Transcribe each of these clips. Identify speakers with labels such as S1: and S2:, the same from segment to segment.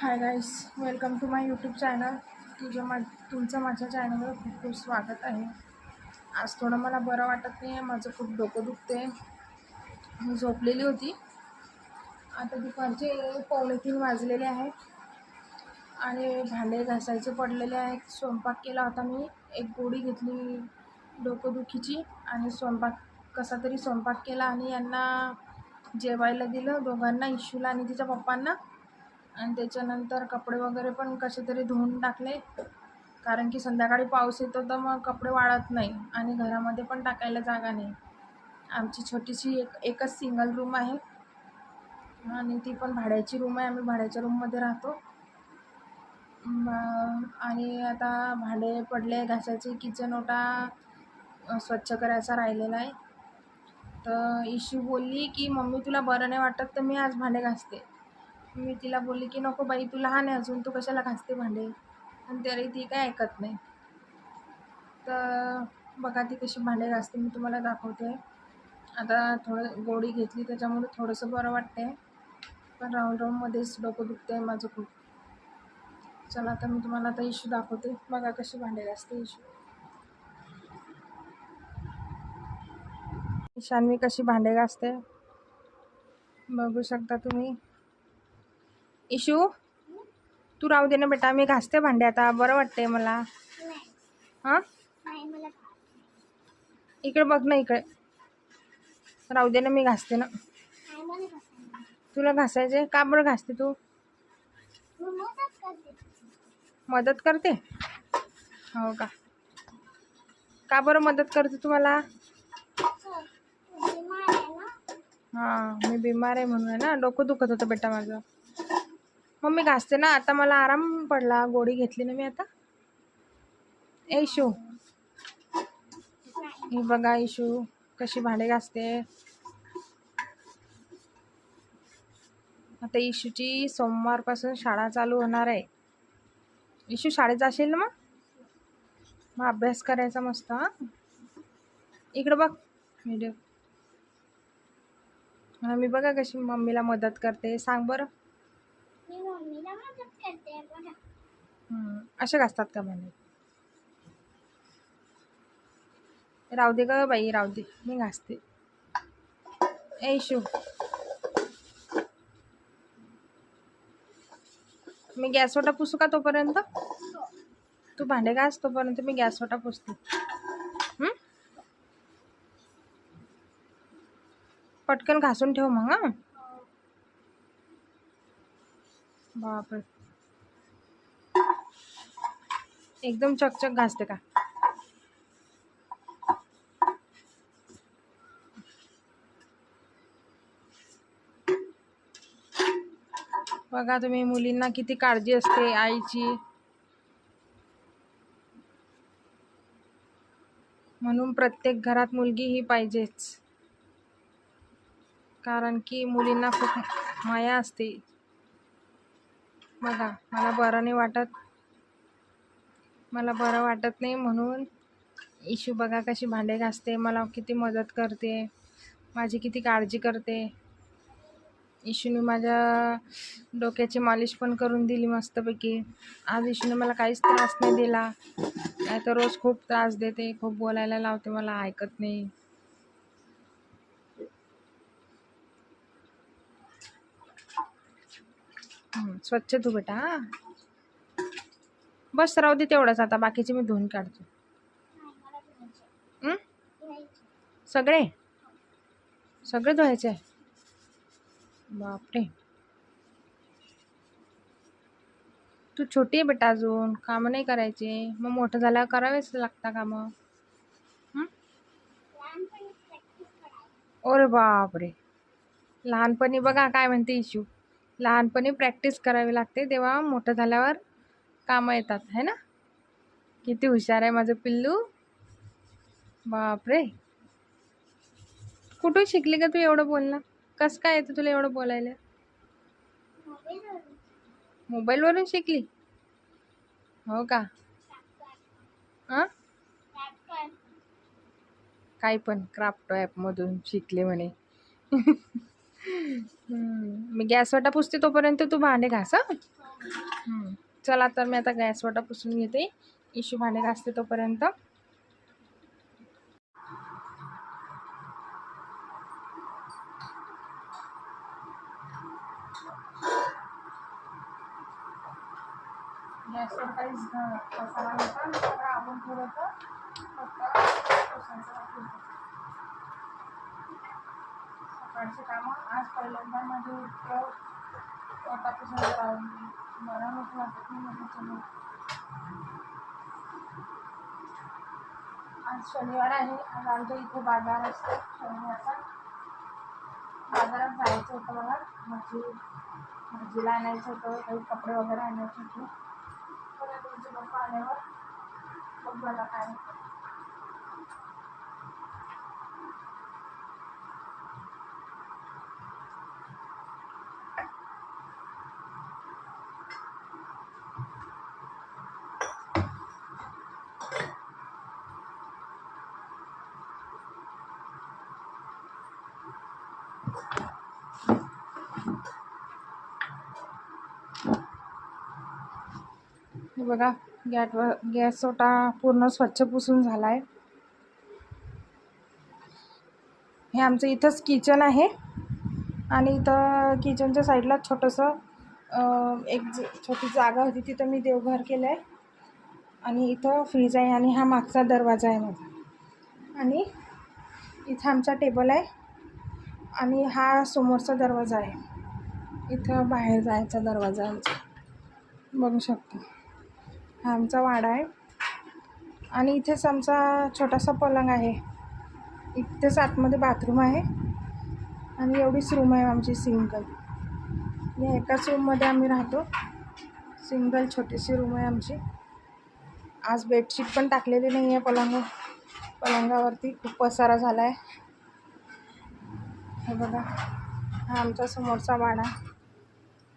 S1: Hi guys welcome to my YouTube channel तुझं मा तुमचं माझ्या चॅनलवर खूप खूप स्वागत आहे. आज थोडं मला बरं वाटत नाही आहे माझं खूप डोकं दुखते मी झोपलेली होती. आता दुपारचे पावणे तीन वाजलेले आहेत. आणि भांडे घासायचे पडलेले आहेत. स्वयंपाक केला होता मी. एक गोळी घेतली डोकंदुखीची आणि स्वयंपाक कसा तरी स्वयंपाक केला आणि यांना जेवायला दिलं. दोघांना इशूला आणि तिच्या पप्पांना. आणि त्याच्यानंतर कपडे वगैरे पण कसे तरी धुवून टाकले. कारण की संध्याकाळी पाऊस येतो तर मग कपडे वाळत नाही आणि घरामध्ये पण टाकायला जागा नाही. आमची छोटीशी एक एकच सिंगल रूम आहे. आणि ती पण भाड्याची रूम आहे. आम्ही भाड्याच्या रूममध्ये राहतो. आणि आता भांडे पडले घासायचे किचन ओटा स्वच्छ करायचा राहिलेला आहे. तर इशू बोलली की मम्मी तुला बरं नाही वाटत तर मी आज भांडे घासते. मी तिला बोलली की नको बाई तू लहान आहे अजून तू कशाला घासते भांडे? आणि तरी ती काय ऐकत नाही. तर बघा ती कशी भांडे घासते मी तुम्हाला दाखवते. आता थोडं गोळी घेतली त्याच्यामुळे थोडंसं बरं वाटते पण राऊंड राऊंडमध्येच डोकं दुखते आहे माझं खूप. चला आता मी तुम्हाला आता इशू दाखवते. बघा कशी भांडे घासते इशू शानवी कशी भांडे घासते? बघू शकता तुम्ही. इशू? तू राहू दे ना बेटा मी घासते भांडे आता. बरं वाटते मला. हां? इकडे बघ ना इकडे. राहू दे ना मी घासते ना. तुला घासायचे? का बरं घासते तू?
S2: मदत करते?
S1: हो का? का बरं मदत करते तुम्हाला? हां मी बिमार आहे म्हणून आहे ना? डोकं दुखत होतं बेटा माझं. मग मी घासते ना. आता मला आराम पडला. गोळी घेतली ना मी आता. ए इशू बघा इशू कशी भांडे घासते. आता इशूची सोमवारपासून शाळा चालू होणार आहे. इशू शाळेत जाशील ना मग? मग अभ्यास करायचा मस्त हां. इकडं बघ व्हिडिओ मी बघा कशी मम्मीला मदत करते. सांग बरं.
S2: मी मम्मीला मदत करते बघा
S1: असे घासतात का भांडे राहू दे ग बाई राहू दे. मी घासते ए इशू मी गॅसवटा पुसू का तोपर्यंत? तू भांडे घास तोपर्यंत मी गॅसवटा पुसते. पटकन घासून ठेव मग हां. बापरे. एकदम चकचक घासते का? बघा तुम्ही मुलींना किती काळजी असते आईची. म्हणून प्रत्येक घरात मुलगी ही पाहिजेच. कारण की मुलींना खूप माया असते. बघा मला बरं नाही वाटत. मला बरं वाटत नाही म्हणून इशू बघा कशी भांडे घासते मला किती मदत करते माझी किती काळजी करते. इशूने माझ्या डोक्याची मालिश पण करून दिली मस्तपैकी. आज इशूने मला काहीच त्रास नाही दिला. नाही तर रोज खूप त्रास देते खूप बोलायला लावते मला ऐकत नाही. स्वच्छ धु बेटा. बस राहू दे तेवढंच. आता बाकीचे मी धुवून काढतो. सगळे? सगळे धुवायचे? बापरे. तू छोटी आहे बेटा अजून. कामं नाही करायचे. मग मोठं झाल्यावर करावेच लागता कामं. अरे बापरे. लहानपणी बघा काय म्हणते इशू लहानपणी प्रॅक्टिस करावी लागते तेव्हा मोठं झाल्यावर कामं येतात है ना? किती हुशार आहे माझं पिल्लू. बापरे. कुठून शिकली का तू एवढं बोलणं? कसं काय येतं तुला एवढं बोलायला?
S2: मोबाईलवरून
S1: शिकली? हो का? हां काही पण क्राफ्ट ॲपमधून शिकले म्हणे. मी गॅस वाटा पुसते तोपर्यंत तू भांडे घास हम्म. चला तर मी आता गॅसवाटा पुसून घेते. इशू भांडे घासते तोपर्यंत. गॅसवर काहीच घ- पसारा नव्हता सगळं आवरून ठेवलं होतं फक्त पुसायचं बाकी होतं. सकाळची कामं. आज पहिल्यांदा माझे इतकं पोटापासून राहून बरं नको वाटत नाही आज शनिवार आहे. आज आमच्या इथे बाजार असतो. शनिवारचा बाजारात जायचं होतं मला. भाजी भाजीला आणायचं होतं. काही कपडे वगैरे आणायचे होते. तुमचे पप्पा आल्यावर बघ मला काय हे बघा गॅटवर गॅस सोटा पूर्ण स्वच्छ पुसून झाला आहे हे आमचं इथंच किचन आहे. आणि इथं किचनच्या साईडला छोटंसं एक ज- छोटी जागा होती तिथं मी देवघर केलं आहे आणि इथं फ्रीज आहे आणि हा मागचा दरवाजा आहे माझा. आणि इथं आमचा टेबल आहे. आणि हा समोरचा दरवाजा आहे. इथं बाहेर जायचा दरवाजा आमचा. बघू शकतो. हा आमचा वाडा आहे. आणि इथेच आमचा छोटासा पलंग आहे. इथेच आतमध्ये बाथरूम आहे. आणि एवढीच रूम आहे आमची सिंगल या एकाच रूममध्ये आम्ही राहतो. सिंगल छोटीशी रूम आहे आमची. आज बेडशीट पण टाकलेली नाही आहे पलंग. पलंगावरती खूप पसारा झाला आहे हे बघा. हा आमचा समोरचा वाडा.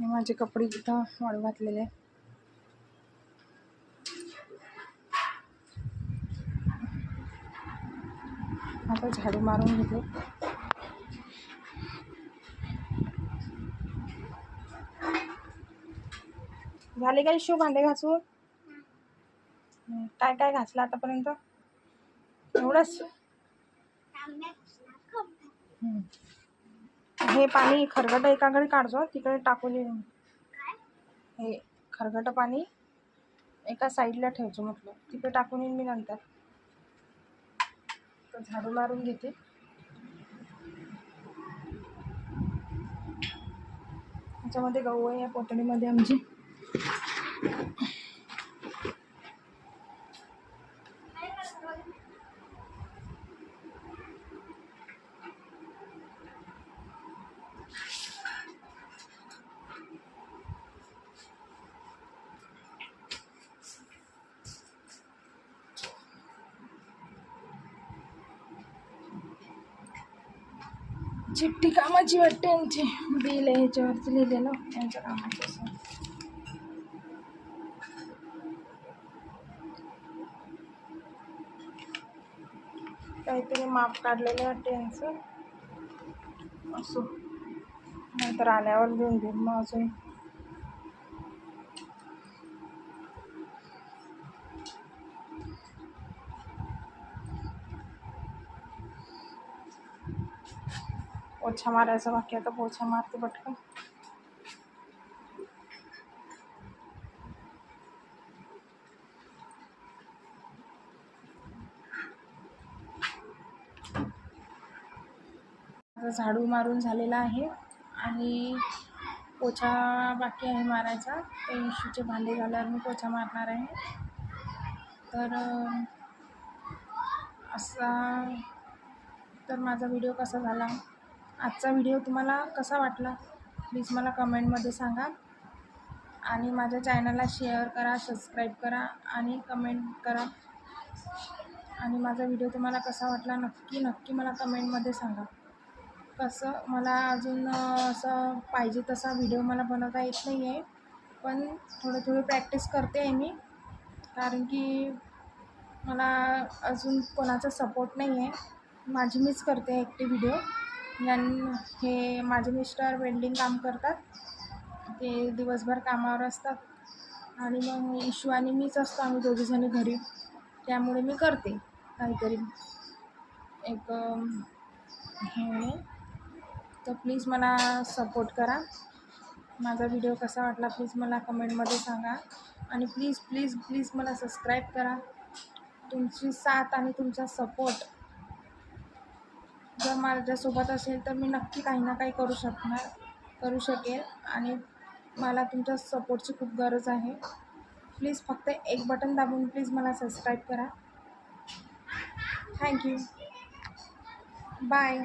S1: मी माझे कपडे इथं वाळू घातलेले. आता झाडू मारून घेते. झाले काय शो भांडे घासून? काय काय घासलं आतापर्यंत? एवढंच? हे पाणी खरगट एकाकडे काढतो तिकडे टाकून ये हे खरगट पाणी एका साईडला ठेवतो म्हटलं तिकडे टाकून येईन मी नंतर. तर झाडू मारून घेते. त्याच्यामध्ये गहू आहे या पोतडीमध्ये आमची. चिठ्ठी कामाची वाटते यांची. बिल आहे ह्याच्यावरती लिहिलेलं यांच्या कामाचं असं. काहीतरी माप काढलेलं वाटते यांचं. असो. नंतर आल्यावर देऊन देईन मग अजून. पोछा मारायचा बाकी आता पोछा मारते पटकन आता झाडू मारून झालेला आहे आणि पोछा बाकी आहे मारायचा. ते इशूचे भांडे झाल्यावर मी पोछा मारणार आहे. तर असा तर माझा व्हिडिओ कसा झाला? आजचा व्हिडिओ तुम्हाला कसा वाटला? प्लीज मला कमेंटमध्ये सांगा. आणि माझ्या चॅनलला शेअर करा सबस्क्राईब करा आणि कमेंट करा. आणि माझा व्हिडिओ तुम्हाला कसा वाटला नक्की नक्की मला कमेंटमध्ये सांगा. कसं मला अजून असं पाहिजे तसा व्हिडिओ मला बनवता येत नाही आहे पण थोडं थोडी प्रॅक्टिस करते आहे मी. कारण की मला अजून कोणाचा सपोर्ट नाही आहे माझी मीच करते एकटी व्हिडिओ यां हे माझे मिस्टर वेल्डिंग काम करतात. ते दिवसभर कामावर असतात. आणि मग इशू आणि मीच असतो. आम्ही दोघीजणी घरी. त्यामुळे मी करते काहीतरी. एक हे तर प्लीज मला सपोर्ट करा. माझा व्हिडिओ कसा वाटला प्लीज मला कमेंटमध्ये सांगा. आणि प्लीज प्लीज प्लीज मला सबस्क्राईब करा. तुमची साथ आणि तुमचा सपोर्ट जर माझ्यासोबत असेल तर मी नक्की काही ना काही करू शकणार करू शकेल आणि मला तुमच्या सपोर्टची खूप गरज आहे. प्लीज फक्त एक बटन दाबून प्लीज मला सबस्क्राईब करा. Thank you bye